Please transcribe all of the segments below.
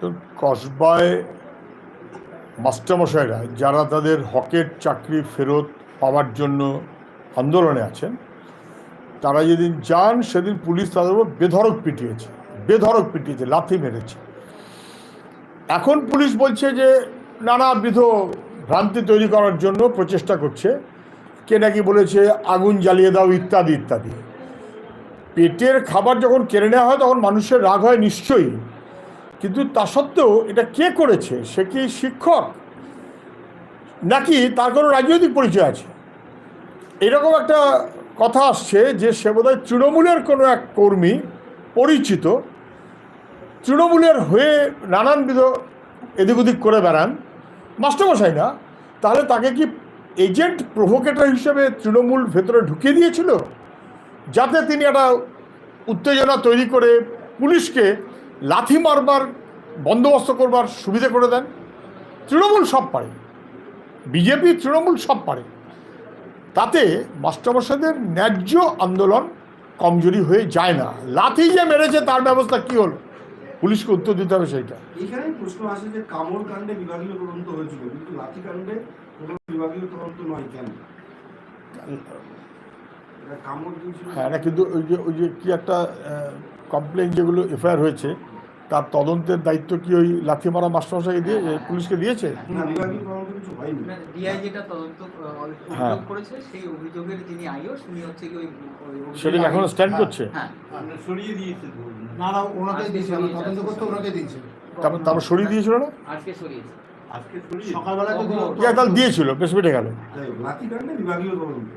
তো কসবায় মাস্টারমশাইরা যারা তাদের হকের চাকরি ফেরত পাওয়ার জন্য আন্দোলনে আছেন, তারা যেদিন যান সেদিন পুলিশ তাদের উপর বেধড়ক পিটিয়েছে বেধড়ক পিটিয়েছে, লাথি মেরেছে। এখন পুলিশ বলছে যে নানাবিধ ভ্রান্তি তৈরি করার জন্য প্রচেষ্টা করছে, কে নাকি বলেছে আগুন জ্বালিয়ে দাও ইত্যাদি ইত্যাদি। পেটের খাবার যখন কেড়ে নেওয়া হয়, তখন মানুষের রাগ হয় নিশ্চয়ই। কিন্তু তা সত্ত্বেও এটা কে করেছে? সে কি শিক্ষক? নাকি তার কোনো রাজনৈতিক পরিচয় আছে? এরকম একটা কথা আসছে যে সে বোধহয় তৃণমূলের কোনো এক কর্মী পরিচিত, তৃণমূলের হয়ে নানানবিধ এদিক ওদিক করে বেড়ান। মাস্টারমশাই না? তাহলে তাকে কি এজেন্ট প্রভোকেটর হিসেবে তৃণমূল ভেতরে ঢুকিয়ে দিয়েছিল? যাতে তিনি একটা উত্তেজনা তৈরি করে পুলিশকে লাথি মারবার, বন্দোবস্ত করবার সুবিধে করে দেন। তৃণমূল সব পারে। বিজেপি, তৃণমূল সব পারে। তাতে মাস্টারমশাইদের ন্যায্য আন্দোলন কমজোরি হয়ে যায় না। লাথি যে মেরেছে তার ব্যবস্থা কী হলো? পুলিশকে উত্তর দিতে হবে সেইটা। দিয়েছিল হ্যাঁ কিন্তু ওই যে ওই যে কি একটা কমপ্লেন যেগুলো এফআইআর হয়েছে তার তদন্তের দায়িত্ব কি ওই লাথি মারা মাস্টারমশাইকে দিয়ে পুলিশকে দিয়েছে? না বিভাগীয় তদন্ত কিছু হয়নি। ডিআই যেটা তদন্ত আহ। অভিযোগ করেছে সেই অভিযোগের যিনি আইও তিনি হচ্ছে কি ওই ওই অভিযোগের সেটা এখনও স্ট্যান্ড করছে? হ্যাঁ। সরিয়ে দিয়েছে না না ওনাকে আজকে দিয়েছে সরিয়ে তদন্ত দিয়েছে। করতে ওনাকে দিয়েছে। তারপর তারপর সরিয়ে দিয়েছিল না আজকে সরিয়েছে। আজকে সরিয়ে সকালবেলা দিয়েছিল বেশ বেটে গেল তাই লাঠি কাণ্ডে বিভাগীয় তদন্ত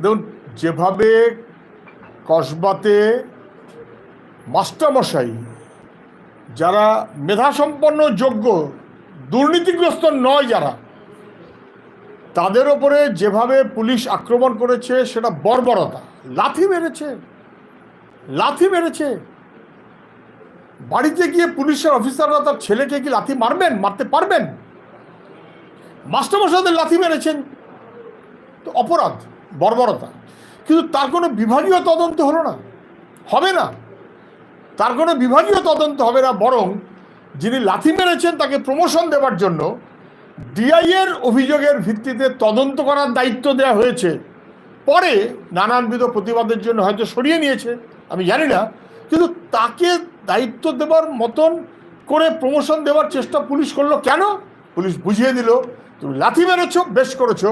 দেখুন, যেভাবে কসবাতে মাস্টারমশাই, যারা মেধাসম্পন্ন, যোগ্য, দুর্নীতিগ্রস্ত নয় যারা, তাদের ওপরে যেভাবে পুলিশ আক্রমণ করেছে, সেটা বর্বরতা। লাথি মেরেছে। লাথি মেরেছে। বাড়িতে গিয়ে পুলিশের অফিসাররা তার ছেলেকে কি লাথি মারবেন, মারতে পারবেন? মাস্টারমশাইদের লাথি মেরেছেন। তো অপরাধ। বর্বরতা। কিন্তু তার কোনো বিভাগীয় তদন্ত হলো না। হবে না। তার কোনো বিভাগীয় তদন্ত হবে না বরং যিনি লাথি মেরেছেন তাকে প্রমোশন দেওয়ার জন্য ডিআইয়ের অভিযোগের ভিত্তিতে তদন্ত করার দায়িত্ব দেওয়া হয়েছে। পরে নানানবিধ প্রতিবাদের জন্য হয়তো সরিয়ে নিয়েছে, আমি জানি না। কিন্তু তাকে দায়িত্ব দেওয়ার মতন করে প্রমোশন দেওয়ার চেষ্টা পুলিশ করল কেন? পুলিশ বুঝিয়ে দিল, তুমি লাথি মেরেছ, বেশ করেছ।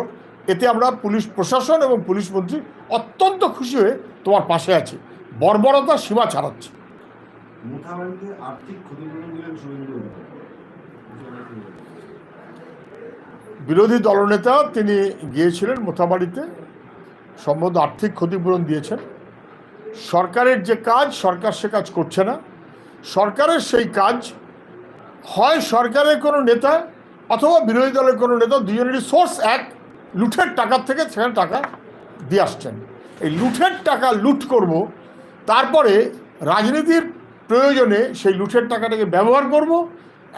এতে আমরা পুলিশ প্রশাসন এবং পুলিশ মন্ত্রী অত্যন্ত খুশি হয়ে তোমার পাশে আছি। বর্বরতা সীমা ছাড়াচ্ছে। বিরোধী দলনেতা তিনি গিয়েছিলেন মোথাবাড়িতে সম্ভবত আর্থিক ক্ষতিপূরণ দিয়েছেন। সরকারের যে কাজ সরকার সে কাজ করছে না। সরকারের সেই কাজ হয় সরকারের কোনো নেতা অথবা বিরোধী দলের কোনো নেতা দুজনেরই সোর্স এক। লুঠের টাকার থেকে সেখানে টাকা দিয়ে আসছেন। এই লুঠের টাকা লুট করব, তারপরে রাজনীতির প্রয়োজনে সেই লুঠের টাকাটাকে ব্যবহার করব,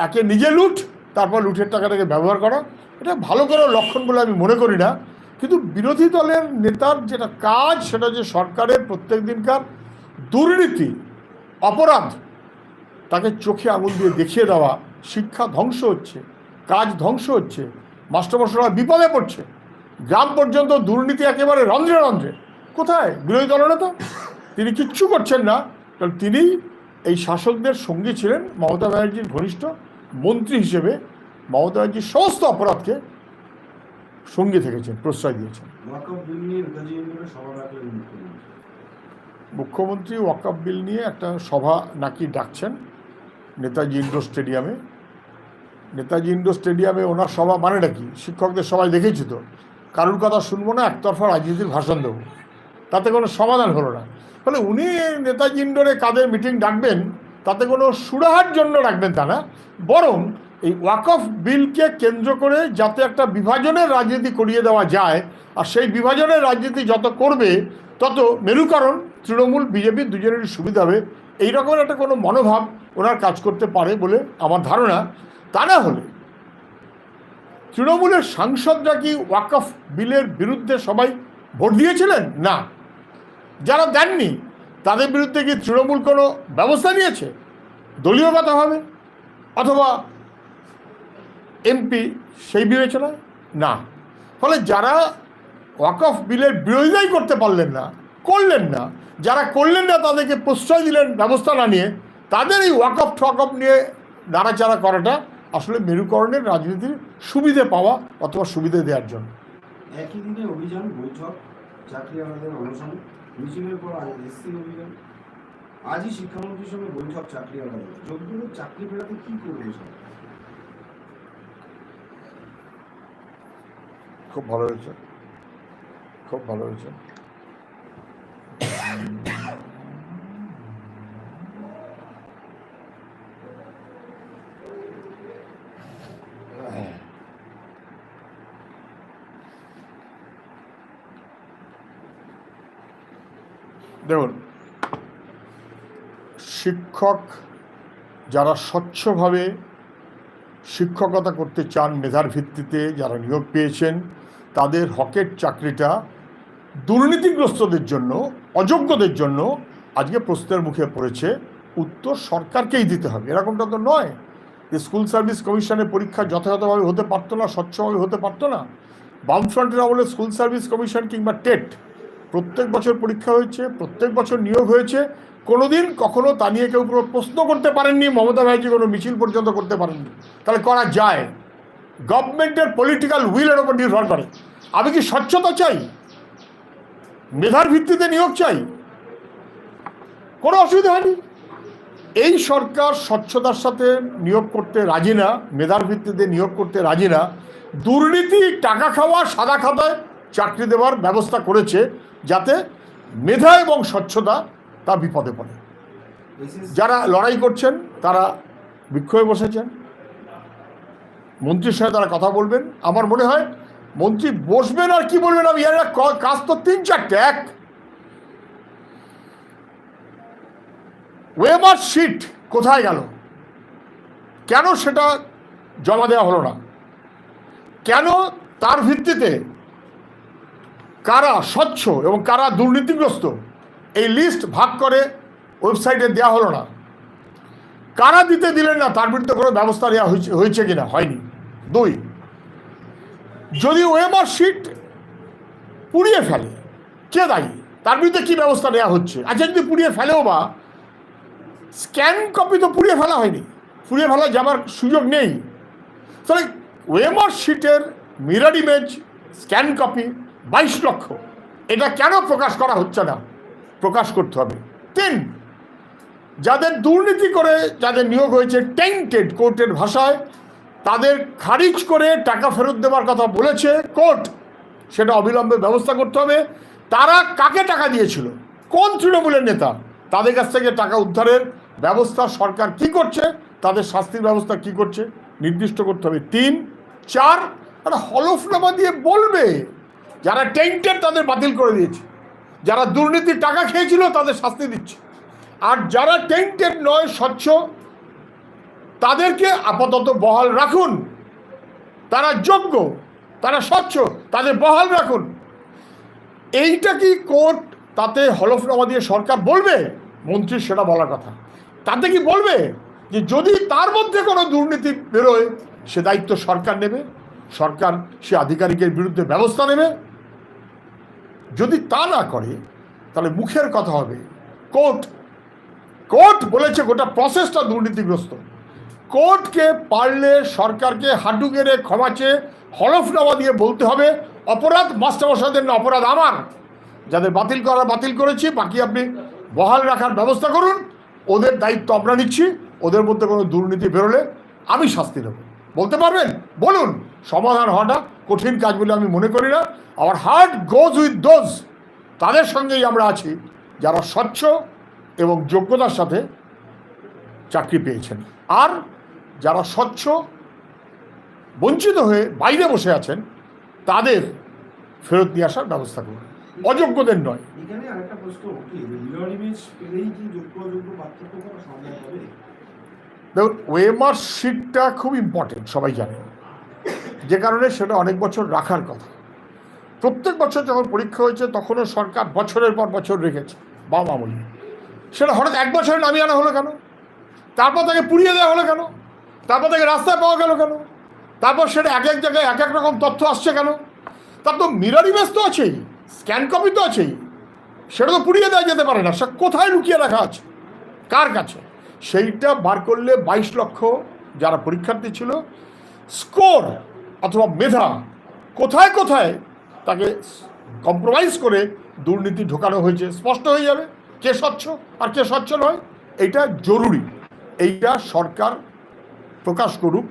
একে নিজে লুট, তারপর লুঠের টাকাটাকে ব্যবহার করা। এটা ভালো করে লক্ষণ বলে আমি মনে করি না, কিন্তু বিরোধী দলের নেতার যেটা কাজ, সেটা যে সরকারের প্রত্যেক দিনকার দুর্নীতি, অপরাধ, তাকে চোখে আঙুল দিয়ে দেখিয়ে দেওয়া। শিক্ষা ধ্বংস হচ্ছে, কাজ ধ্বংস হচ্ছে, মাস্টারমশাইরা বিপদে পড়ছে। গ্রাম পর্যন্ত দুর্নীতি একেবারে রন্ধ্রে রন্ধ্রে। কোথায়? বিরোধী দলনেতা তিনি কিচ্ছু করছেন না। কারণ তিনি এই শাসকদের সঙ্গী ছিলেন মমতা ব্যানার্জির ঘনিষ্ঠ মন্ত্রী হিসেবে। মমতা ব্যানার্জির সমস্ত অপরাধকে সঙ্গী থেকেছেন প্রশ্রয় দিয়েছেন। ওয়াকফ মুখ্যমন্ত্রী। মুখ্যমন্ত্রী ওয়াকাপ বিল নিয়ে একটা সভা নাকি ডাকছেন নেতাজি ইন্ডোর স্টেডিয়ামে। নেতাজি ইন্ডোর স্টেডিয়ামে ওনার সভা মানেটা কি? শিক্ষকদের সবাই দেখেছি তো। কারুর কথা শুনব না, একতরফা রাজনীতির ভাষণ দেবো। তাতে কোনো সমাধান হলো না। ফলে উনি নেতাজি ইন্ডোরে কাদের মিটিং ডাকবেন, তাতে কোনো সুরাহার জন্য রাখবেন তা না। বরং এই ওয়াকফ বিলকে কেন্দ্র করে যাতে একটা বিভাজনের রাজনীতি করিয়ে দেওয়া যায়, আর সেই বিভাজনের রাজনীতি যত করবে, তত মেরুকরণ তৃণমূল, বিজেপি দুজনেরই সুবিধা হবে। এই রকমের একটা কোনো মনোভাব ওনার কাজ করতে পারে বলে আমার ধারণা। তা না হলে তৃণমূলের সাংসদরা কি ওয়াকফ বিলের বিরুদ্ধে সবাই ভোট দিয়েছিলেন? না। যারা দেননি, তাদের বিরুদ্ধে কি তৃণমূল কোনো ব্যবস্থা নিয়েছে? দলীয়গতভাবে অথবা এমপি সেই বিবেচনায় না। ফলে যারা ওয়াকফ বিলের বিরোধিতাই করতে পারলেন না, করলেন না, যারা করলেন না, তাদেরকে প্রশ্রয় দিলেন ব্যবস্থা না নিয়ে, তাদের এই ওয়াকফ ঠকফ নিয়ে নাড়াচাড়া করাটা আসলে মেরুকরণের রাজনীতির সুবিধে পাওয়া অথবা সুবিধে দেওয়ার জন্য। একই দিনে অভিযান বৈঠক চাকরি আলাদের অনশন মিছিলের পর এসসি অভিযান। আজই শিক্ষামন্ত্রীর সঙ্গে বৈঠক চাকরি আলাদের যোগ্যদের চাকরি ফেরাতে কি করবে খুব ভালো হয়েছে। খুব ভালো হয়েছে। দেখুন, শিক্ষক যারা স্বচ্ছভাবে শিক্ষকতা করতে চান মেধার ভিত্তিতে, যারা নিয়োগ পেয়েছেন, তাদের হকের চাকরিটা দুর্নীতিগ্রস্তদের জন্য, অযোগ্যদের জন্য আজকে প্রশ্নের মুখে পড়েছে, উত্তর সরকারকেই দিতে হবে। এরকমটা তো নয়। যে স্কুল সার্ভিস কমিশনের পরীক্ষা যথাযথভাবে হতে পারতো না, স্বচ্ছভাবে হতে পারতো না। বামফ্রন্টের আমলে স্কুল সার্ভিস কমিশন কিংবা টেট প্রত্যেক বছর পরীক্ষা হয়েছে, প্রত্যেক বছর নিয়োগ হয়েছে। কোনোদিন কখনো তা নিয়ে কেউ কোনো প্রশ্ন করতে পারেননি, মমতা ব্যানার্জি কোনো মিছিল পর্যন্ত করতে পারেননি। তাহলে করা যায়। গভর্নমেন্টের পলিটিক্যাল উইলের ওপর নির্ভর করে। আমি কি স্বচ্ছতা চাই? মেধার ভিত্তিতে নিয়োগ চাই? কোনো অসুবিধা হয়নি। এই সরকার স্বচ্ছতার সাথে নিয়োগ করতে রাজি না, মেধার ভিত্তিতে নিয়োগ করতে রাজি না। দুর্নীতি, টাকা খাওয়া, সাদা খাতায় চাকরি দেওয়ার ব্যবস্থা করেছে। যাতে মেধা এবং স্বচ্ছতা তা বিপদে পড়ে। যারা লড়াই করছেন, তারা বিক্ষোভে বসেছেন। মন্ত্রীর সঙ্গে তারা কথা বলবেন। আমার মনে হয় মন্ত্রী বসবেন আর কি বলবেন আমি কাজ তো তিন চারটে, এক। ওয়েমার শিট কোথায় গেল? কেন সেটা জমা দেওয়া হলো না? কেন তার ভিত্তিতে কারা স্বচ্ছ এবং কারা দুর্নীতিগ্রস্ত, এই লিস্ট ভাগ করে ওয়েবসাইটে দেওয়া হলো না। কারা দিতে দিলেন না, তার বিরুদ্ধে কোনো ব্যবস্থা নেওয়া হয়েছে হয়েছে কিনা? হয়নি। দুই, যদি ওয়েমার শিট পুড়িয়ে ফেলে, কে দায়ী? তার বিরুদ্ধে কী ব্যবস্থা নেওয়া হচ্ছে? আচ্ছা যদি পুড়িয়ে ফেলেও বা স্ক্যান কপি তো পুড়িয়ে ফেলা হয়নি। পুড়িয়ে ফেলা যাবার সুযোগ নেই। তাহলে ওয়েমার শিটের মিরার ইমেজ স্ক্যান কপি বাইশ লক্ষ। এটা কেন প্রকাশ করা হচ্ছে না? প্রকাশ করতে হবে। তিন, যাদের দুর্নীতি করে যাদের নিয়োগ হয়েছে টেন্টেড কোর্টের ভাষায়, তাদের খারিজ করে টাকা ফেরত দেওয়ার কথা বলেছে কোর্ট। সেটা অবিলম্বে ব্যবস্থা করতে হবে। তারা কাকে টাকা দিয়েছিল? কোন তৃণমূলের নেতা? তাদের কাছ থেকে টাকা উদ্ধারের ব্যবস্থা সরকার কি করছে? তাদের শাস্তির ব্যবস্থা কি করছে? নির্দিষ্ট করতে হবে। তিন, চার হলফনামা দিয়ে বলবে। যারা টেন্টেড তাদের বাতিল করে দিয়েছে। যারা দুর্নীতির টাকা খেয়েছিল তাদের শাস্তি দিচ্ছে। আর যারা টেন্টেড নয়, স্বচ্ছ, তাদেরকে আপাতত বহাল রাখুন। তারা যোগ্য, তারা স্বচ্ছ, তাদের বহাল রাখুন। এইটা কি কোর্ট তাতে হলফনামা দিয়ে সরকার বলবে? মন্ত্রীর সেটা বলার কথা। তাতে কি বলবে? যে যদি তার মধ্যে কোনো দুর্নীতি বেরোয়, সে দায়িত্ব সরকার নেবে। সরকার সে আধিকারিকের বিরুদ্ধে ব্যবস্থা নেবে। যদি তা না করে, তাহলে মুখের কথা হবে। কোর্ট কোর্ট বলেছে গোটা প্রসেসটা দুর্নীতিগ্রস্ত। কোর্টকে পারলে সরকারকে হাঁটু গেড়ে ক্ষমা চেয়ে হলফনামা দিয়ে বলতে হবে, অপরাধ মাস্টারমশাইদের না, অপরাধ আমার। যাদের বাতিল করা, বাতিল করেছি, বাকি আপনি বহাল রাখার ব্যবস্থা করুন। ওদের দায়িত্ব আমরা নিচ্ছি, ওদের মধ্যে কোনো দুর্নীতি বেরোলে আমি শাস্তি দেবো বলতে পারবেন? বলুন। সমাধান হওয়াটা কঠিন কাজ বলে আমি মনে করি না। আমার হার্ট গোজ উইথ দোজ তাদের সঙ্গেই আমরা আছি, যারা স্বচ্ছ এবং যোগ্যতার সাথে চাকরি পেয়েছেন। আর যারা স্বচ্ছ, বঞ্চিত হয়ে বাইরে বসে আছেন, তাদের ফেরত নিয়ে আসার ব্যবস্থা করুন। অযোগ্যদের নয়। দেখুন ওয়েমার শিটটা খুব ইম্পর্টেন্ট সবাই জানে। যে কারণে সেটা অনেক বছর রাখার কথা। প্রত্যেক বছর যখন পরীক্ষা হয়েছে, তখনও সরকার বছরের পর বছর রেখেছে বাম আমলে সেটা হঠাৎ এক বছরে নামিয়ে আনা হলো কেন? তারপর তাকে পুড়িয়ে দেওয়া হলো কেন? তারপর তাকে রাস্তায় পাওয়া গেল কেন? তারপর সেটা এক এক জায়গায় এক এক রকম তথ্য আসছে কেন? তার তো মিরর ইমেজ তো আছেই স্ক্যান কপি তো আছেই। সেটা তো পুড়িয়ে দেওয়া যেতে পারে না, সে কোথায় লুকিয়ে রাখা আছে? কার কাছে? সেইটা বার করলে বাইশ লক্ষ যারা পরীক্ষার্থী ছিল, স্কোর অথবা মেধা কোথায় কোথায় তাকে কম্প্রোমাইজ করে দুর্নীতি ঢোকানো হয়েছে, স্পষ্ট হয়ে যাবে কে স্বচ্ছ আর কে স্বচ্ছ নয়, এইটা জরুরি। এইটা সরকার প্রকাশ করুক,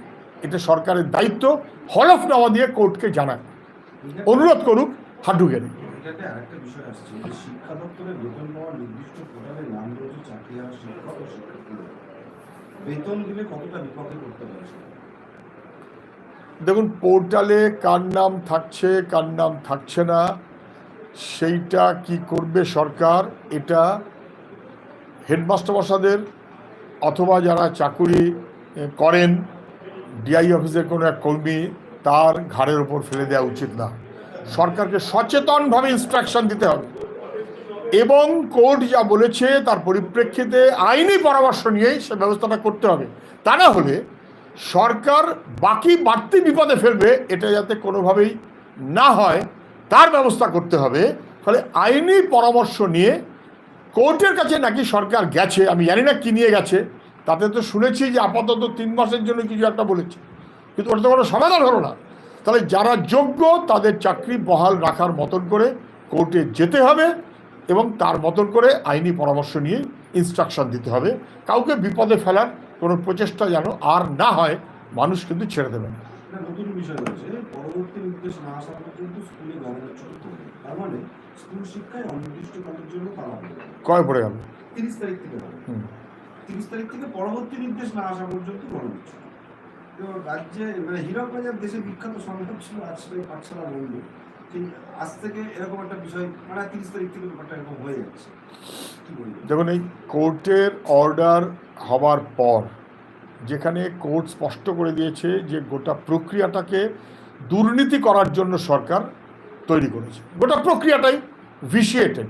এটা সরকারের দায়িত্ব, হলফনামা দিয়ে কোর্টকে জানাক। অনুরোধ করুক হাড্ডু গেলে এটাতে আরেকটা বিষয় আসছে যে শিক্ষা দপ্তরের বেতন পাওয়ার নির্দিষ্ট পোর্টালে নাম রয়েছে চাকরি আর শিক্ষক ও শিক্ষার্থীদের। বেতন দিলে কতটা বিপদে করতে পারে? দেখুন, পোর্টালে কার নাম থাকছে, কার নাম থাকছে না, সেইটা কি করবে সরকার, এটা হেডমাস্টার মশাদের অথবা যারা চাকুরি করেন, ডিআই অফিসের কোনো এক কর্মী, তার ঘাড়ের ওপর ফেলে দেওয়া উচিত না। সরকারকে সচেতনভাবে ইনস্ট্রাকশন দিতে হবে। এবং কোর্ট যা বলেছে, তার পরিপ্রেক্ষিতে আইনি পরামর্শ নিয়েই সে ব্যবস্থাটা করতে হবে। তা না হলে সরকার বাকি বাড়তি বিপদে ফেলবে, এটা যাতে কোনোভাবেই না হয়, তার ব্যবস্থা করতে হবে। ফলে আইনি পরামর্শ নিয়ে কোর্টের কাছে নাকি সরকার গেছে, আমি জানি না কি নিয়ে গেছে, তাতে তো শুনেছি যে আপাতত তিন মাসের জন্য কিছু একটা বলেছে। কিন্তু ওটা তো কোনো সমাধান হলো না। তাহলে যারা যোগ্য তাদের চাকরি বহাল রাখার মতন করে কোর্টে যেতে হবে এবং তার মতন করে আইনি পরামর্শ নিয়ে ইনস্ট্রাকশন দিতে হবে। কাউকে বিপদে ফেলার কোনো প্রচেষ্টা যেন আর না হয় মানুষ কিন্তু ছেড়ে দেবে না। নতুন বিষয় হচ্ছে পরবর্তী নির্দেশ না আসা পর্যন্ত স্কুলে গণনা ছুটি তার মানে স্কুল শিক্ষায় অনির্দিষ্টকালের জন্য তারা হবে কয় পড়ে গেল? তিরিশ তারিখ থেকে তিরিশ তারিখ থেকে পরবর্তী নির্দেশ না আসা পর্যন্ত রাজ্যে মানে হীরক দেশের বিখ্যাত সংবাদ ছিল পাঠশালা একটা হয়ে দেখুন, এই কোর্টের অর্ডার হবার পর যেখানে কোর্ট স্পষ্ট করে দিয়েছে যে গোটা প্রক্রিয়াটাকে দুর্নীতি করার জন্য সরকার তৈরি করেছে। গোটা প্রক্রিয়াটাই ভিসিয়েটেড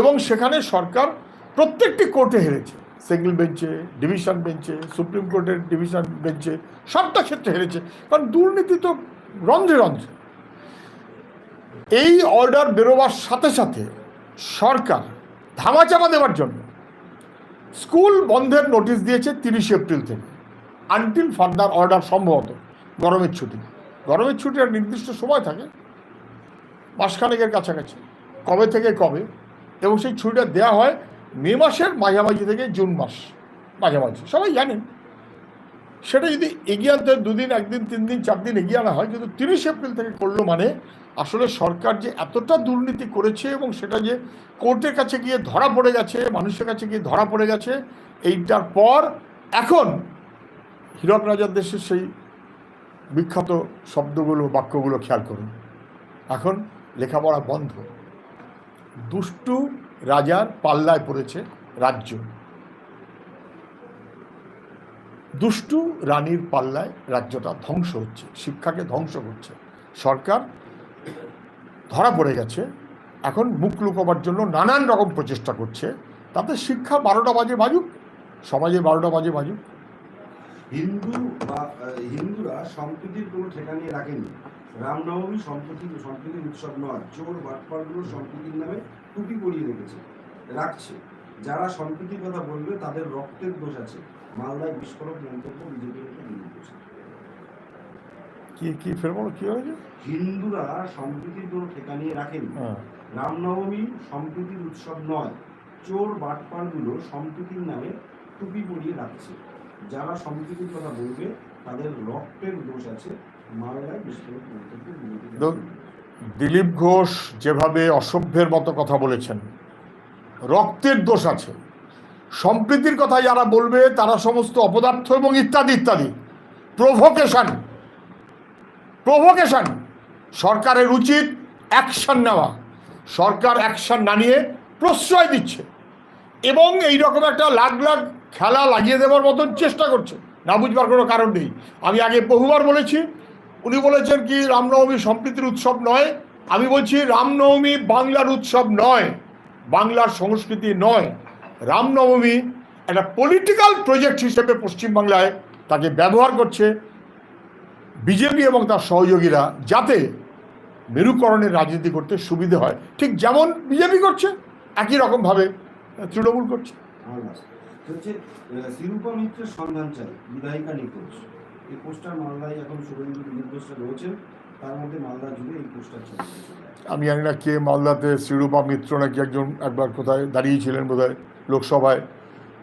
এবং সেখানে সরকার প্রত্যেকটি কোর্টে হেরেছে। সিঙ্গেল বেঞ্চে ডিভিশন বেঞ্চে সুপ্রিম কোর্টের ডিভিশন বেঞ্চে সবটা ক্ষেত্রে হেরেছে। কারণ দুর্নীতি তো রন্ধ্রে রন্ধ্রে। এই অর্ডার বেরোবার সাথে সাথে সরকার ধামাচাপা দেওয়ার জন্য স্কুল বন্ধের নোটিশ দিয়েছে তিরিশে এপ্রিল থেকে। আনটিল ফার্দার অর্ডার সম্ভবত গরমের ছুটি। গরমের ছুটি আর নির্দিষ্ট সময় থাকে। মাসখানেকের কাছাকাছি। কবে থেকে কবে? এবং সেই ছুটিটা দেওয়া হয় মে মাসের মাঝামাঝি থেকে জুন মাস মাঝামাঝি, সবাই জানেন। সেটা যদি এগিয়ে আনতে দুদিন, একদিন তিন দিন চার দিন এগিয়ে আনা হয়, কিন্তু তিরিশ এপ্রিল থেকে করল মানে আসলে সরকার যে এতটা দুর্নীতি করেছে এবং সেটা যে কোর্টের কাছে গিয়ে ধরা পড়ে গেছে, মানুষের কাছে গিয়ে ধরা পড়ে গেছে, এইটার পর এখন হীরক রাজার দেশের সেই বিখ্যাত শব্দগুলো, বাক্যগুলো খেয়াল করুন। এখন লেখাপড়া বন্ধ। দুষ্টু রাজার পাল্লায় পড়েছে রাজ্য। দুষ্টু রানীর পাল্লায় রাজ্যটা ধ্বংস হচ্ছে, শিক্ষাকে ধ্বংস করছে। সরকার ধরা পড়ে গেছে, এখন মুখ লুকোবার জন্য নানান রকম প্রচেষ্টা করছে। তাতে শিক্ষা বারোটা বাজে বাজুক, সমাজে বারোটা বাজে বাজুক। হিন্দু বা হিন্দুরা সম্প্রীতির কোনো ঠেকানিয়ে রাখেনি। রামনবমী সম্প্রীতি, সম্প্রীতির উৎসব নয়, চোর, বাটপারগুলো সম্প্রীতির নামে টুপি পরিয়ে রেখেছে রাখছে। যারা সম্প্রীতির কথা বলবে তাদের রক্তের দোষ আছে। মালদায় বিস্ফোরক মন্তব্য বিজেপির ঘোষের। কি কি ফের বলো কি হয়েছে? হিন্দুরা সম্প্রীতির কোনো ঠেকানিয়ে রাখেনি। হ্যাঁ। রামনবমী সম্প্রীতির উৎসব নয় চোর বাটপারগুলো সম্প্রীতির নামে টুপি পরিয়ে রাখছে। যারা সম্প্রীতির কথা বলবে তাদের রক্তের দোষ আছে। মালদায় বিস্ফোরক মন্তব্য বিজেপির দিলীপ ঘোষ যেভাবে অসভ্যের মতো কথা বলেছেন, রক্তের দোষ আছে। সম্প্রীতির কথা যারা বলবে, তারা সমস্ত অপদার্থ এবং ইত্যাদি ইত্যাদি। প্রভোকেশন প্রভোকেশন সরকারের উচিত অ্যাকশন নেওয়া। সরকার অ্যাকশন না নিয়ে প্রশ্রয় দিচ্ছে। এবং এই রকম একটা লাখ লাখ খেলা লাগিয়ে দেওয়ার মতন চেষ্টা করছে। না বুঝবার কোনো কারণ নেই। আমি আগে বহুবার বলেছি উনি বলেছেন কি, রামনবমী সম্প্রীতির উৎসব নয়। আমি বলছি, রামনবমী বাংলার উৎসব নয়, বাংলার সংস্কৃতি নয়। রামনবমী একটা পলিটিক্যাল প্রজেক্ট হিসেবে পশ্চিমবাংলায় তাকে ব্যবহার করছে বিজেপি এবং তার সহযোগীরা যাতে মেরুকরণের রাজনীতি করতে সুবিধে হয়। ঠিক যেমন বিজেপি করছে, একই রকমভাবে তৃণমূল করছে। শিরূপা মিত্রের সন্ধান চাই, বিধায়িকা এই পোস্টার মালদায় এখন দিলীপ ঘোষরা রয়েছেন। তার মধ্যে মালদা জুড়ে এই পোস্টার চলছে। আমি জানি না কে মালদাতে শ্রীরূপা মিত্র নাকি একজন একবার কোথায় দাঁড়িয়েছিলেন বোধহয় লোকসভায়।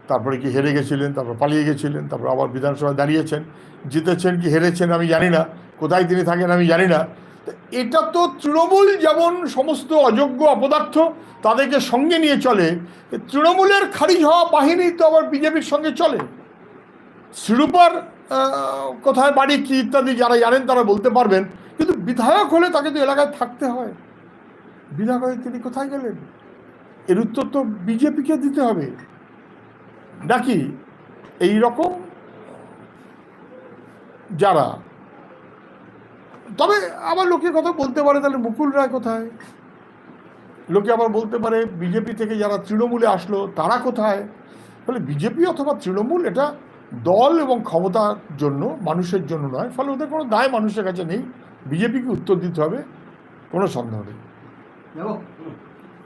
তারপরে কি হেরে গেছিলেন, তারপর পালিয়ে গেছিলেন, তারপর আবার বিধানসভায় দাঁড়িয়েছেন। জিতেছেন কি হেরেছেন আমি জানি না, কোথায় তিনি থাকেন আমি জানি না। এটা তো তৃণমূল যেমন সমস্ত অযোগ্য অপদার্থ তাদেরকে সঙ্গে নিয়ে চলে, তৃণমূলের খারিজ হওয়া বাহিনী তো আবার বিজেপির সঙ্গে চলে। শিরূপার কোথায় বাড়ি, কি ইত্যাদি যারা জানেন তারা বলতে পারবেন। কিন্তু বিধায়ক হলে তাকে তো এলাকায় থাকতে হয়। বিধায়ক হয়ে তিনি কোথায় গেলেন? এর উত্তর তো বিজেপিকে দিতে হবে। নাকি এই রকম যারা। তবে আবার লোকে কথা বলতে পারে, তাহলে মুকুল রায় কোথায়? লোকে আবার বলতে পারে, বিজেপি থেকে যারা তৃণমূলে আসলো, তারা কোথায়? ফলে বিজেপি অথবা তৃণমূল, এটা দল এবং ক্ষমতার জন্য, মানুষের জন্য নয়, ফলে ওদের কোনো দায় মানুষের কাছে নেই। বিজেপিকে উত্তর দিতে হবে, কোনো সন্দেহ নেই।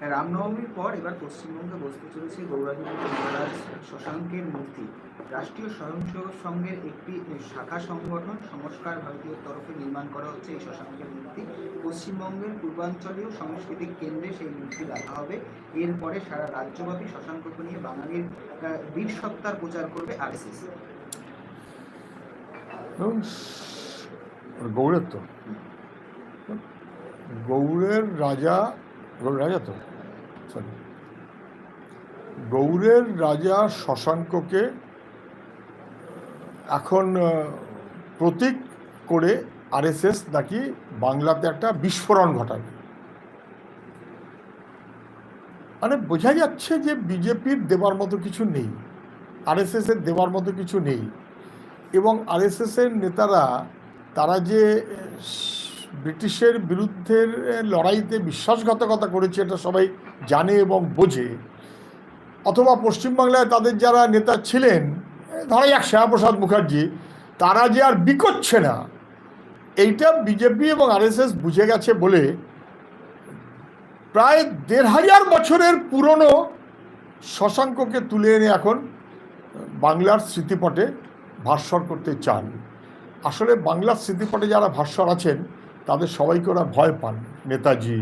রামনবমীর পর এবার পশ্চিমবঙ্গে বসতে চলেছে গৌরাঙ্গ মহারাজ শশাঙ্কের মূর্তি। রাষ্ট্রীয় স্বয়ংসেবক সংঘের একটি শাখা সংগঠন সংস্কার ভারতীয় তরফে নির্মাণ করা হচ্ছে এই শশাঙ্কের মূর্তি। পশ্চিমবঙ্গের পূর্বাঞ্চলীয় সাংস্কৃতিক কেন্দ্রে সেই মূর্তি রাখা হবে। এরপরে সারা রাজ্যব্যাপী শশাঙ্ককে নিয়ে বাঙালির বীর সত্তার প্রচার করবে আরএসএস। গৌড়ের তো। গৌড়ের রাজা গৌড় রাজা তো? সরি গৌড়ের রাজা শশাঙ্ককে এখন প্রতীক করে আরএসএস নাকি বাংলাতে একটা বিস্ফোরণ ঘটাবে। মানে বোঝা যাচ্ছে যে বিজেপির দেওয়ার মতো কিছু নেই আরএসএসের দেওয়ার মতো কিছু নেই, এবং আরএসএসের নেতারা, তারা যে ব্রিটিশের বিরুদ্ধের লড়াইতে বিশ্বাসঘাতকতা করেছে এটা সবাই জানে এবং বোঝে। অথবা পশ্চিমবাংলায় তাদের যারা নেতা ছিলেন আহ, ধরা যাক শ্যামাপ্রসাদ মুখার্জি তারা যে আর বিকোচ্ছে না এইটা বিজেপি এবং আরএসএস বুঝে গেছে বলে প্রায় দেড় হাজার বছরের পুরনো শশাঙ্ককে তুলে এনে এখন বাংলার স্মৃতিপটে ভাস্বর করতে চান। আসলে বাংলার স্মৃতিপটে যারা ভাস্বর আছেন তাদের সবাইকে ওরা ভয় পান। নেতাজি,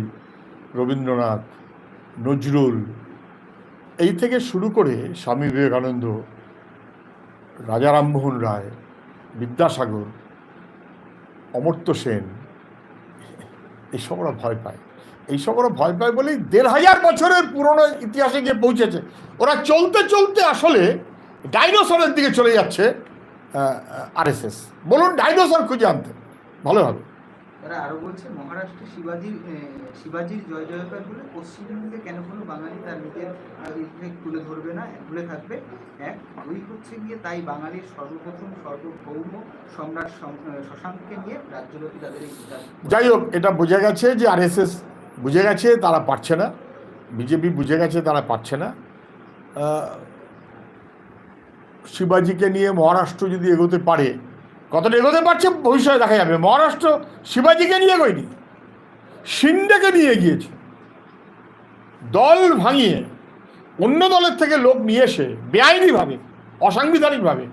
রবীন্দ্রনাথ, নজরুল। এই থেকে শুরু করে স্বামী বিবেকানন্দ, রাজা রামমোহন রায়, বিদ্যাসাগর, অমর্ত্য সেন এইসব ওরা ভয় পায়। এইসব ওরা ভয় পায় বলেই দেড় হাজার বছরের পুরনো ইতিহাসে গিয়ে পৌঁছেছে। ওরা চলতে চলতে আসলে ডাইনোসরের দিকে চলে যাচ্ছে আরএসএস। বলুন, ডাইনোসর খুঁজে আনতে। ভালো হবে। তারা আরও বলছে, মহারাষ্ট্রে শিবাজির শিবাজির জয় জয়কার বলে পশ্চিমবঙ্গে কেন কোনো বাঙালি তার নিজের তুলে ধরবে না ভুলে থাকবে? এক, দুই হচ্ছে গিয়ে তাই বাঙালির সর্বপ্রথম সর্বভৌম সম্রাট শশাঙ্ককে নিয়ে রাজ্যব্যাপী তাদের যাই হোক, এটা বুঝে গেছে যে আরএসএস বুঝে গেছে তারা পারছে না। বিজেপি বুঝে গেছে তারা পারছে না। শিবাজিকে নিয়ে মহারাষ্ট্র যদি এগোতে পারে কতটা এগোতে পারছে, ভবিষ্যতে দেখা যাবে। মহারাষ্ট্র শিবাজিকে নিয়ে এগোয়নি, সিন্ডেকে নিয়ে গিয়েছে দল ভাঙিয়ে অন্য দলের থেকে লোক নিয়ে এসে বেআইনিভাবে, অসাংবিধানিকভাবে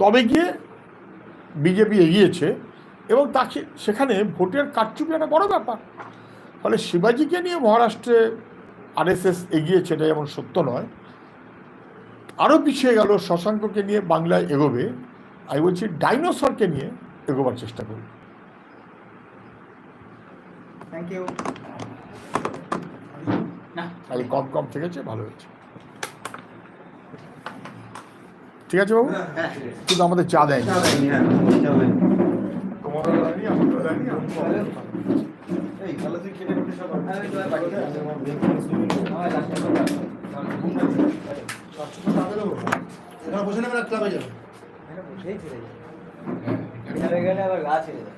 তবে গিয়ে বিজেপি এগিয়েছে এবং তাকে সেখানে ভোটের কারচুপি একটা বড় ব্যাপার। ফলে শিবাজিকে নিয়ে মহারাষ্ট্রে আরএসএস এগিয়েছে, এটা যেমন সত্য নয়। আরও পিছিয়ে গেল, শশাঙ্ককে নিয়ে বাংলায় এগোবে। আমি বলছি ডাইনোসরকে নিয়ে এগোবার চেষ্টা করবে থ্যাংক ইউ না। তাহলে কম কম থেকেছে ভালো হয়েছে। ঠিক আছে বাবু? হ্যাঁ কিন্তু আমাদের চা খেলে খেলে সব হ্যাঁ, এখানে বসে নেবে না ক্লাবে যাবে। বসেই ছেড়ে যায় গেলে আবার গা ছেড়ে যায়